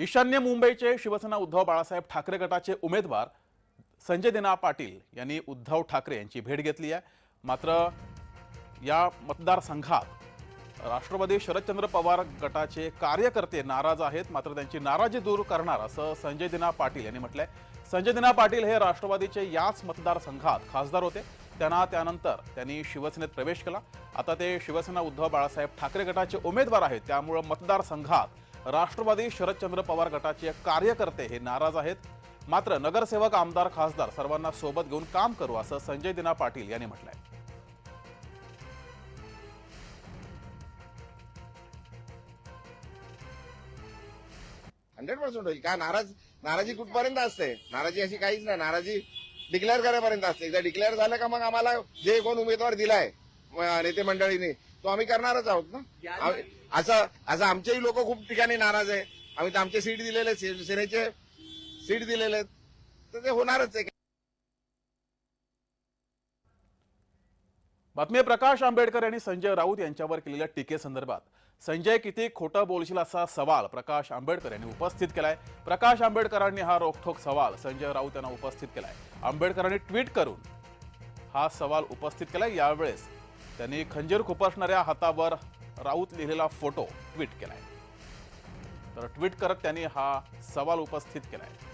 ईशान्य मुंबईचे शिवसेना उद्धव बाळासाहेब ठाकरे गटाचे उमेदवार संजय दिना पाटील यांनी उद्धव ठाकरे यांची भेट घेतली आहे. मात्र या मतदारसंघात राष्ट्रवादी शरदचंद्र पवार गटाचे कार्यकर्ते नाराज आहेत. मात्र त्यांची नाराजी दूर करणार असं संजय दिना पाटील यांनी म्हटलंय. संजय दिना पाटील हे राष्ट्रवादीचे याच मतदारसंघात खासदार होते. त्यांना त्यानंतर त्यांनी शिवसेनेत प्रवेश केला. आता ते शिवसेना उद्धव बाळासाहेब ठाकरे गटाचे उमेदवार आहेत. त्यामुळं मतदारसंघात राष्ट्रवादी शरदचंद्र पवार गटाचे कार्यकर्ते हे नाराज आहेत. मात्र नगरसेवक आमदार खासदार सर्वांना सोबत घेऊन काम करू असं संजय दिना पाटील यांनी म्हटलंय. हंड्रेड पर्सेंट होईल. का नाराज नाराजी कुठपर्यंत असते? नाराजी अशी काहीच नाही. नाराजी डिक्लेअर करायपर्यंत असते. एकदा डिक्लेअर झालं का मग आम्हाला जे कोण उमेदवार दिलाय नेते मंडळीने तो आम्ही करणारच आहोत ना? असं असं आमचेही लोक खूप ठिकाणी नाराज आहे. आम्ही तर आमचे सीट दिलेले आहेत, शिवसेनेचे सीट दिलेले आहेत. तर ते होणारच आहे. बातमी प्रकाश आंबेडकर यांनी संजय राऊत यांच्यावर केलेल्या टीकेसंदर्भात संजय किती खोटं बोलशील असा सवाल प्रकाश आंबेडकर यांनी उपस्थित केलाय. प्रकाश आंबेडकरांनी हा रोखठोक सवाल संजय राऊत यांना उपस्थित केलाय. आंबेडकरांनी ट्विट करून हा सवाल उपस्थित केलाय. यावेळेस त्यांनी खंजीर खुपसणाऱ्या हातावर राऊत लिहिलेला फोटो ट्विट केलाय. तर ट्विट करत त्यांनी हा सवाल उपस्थित केलाय.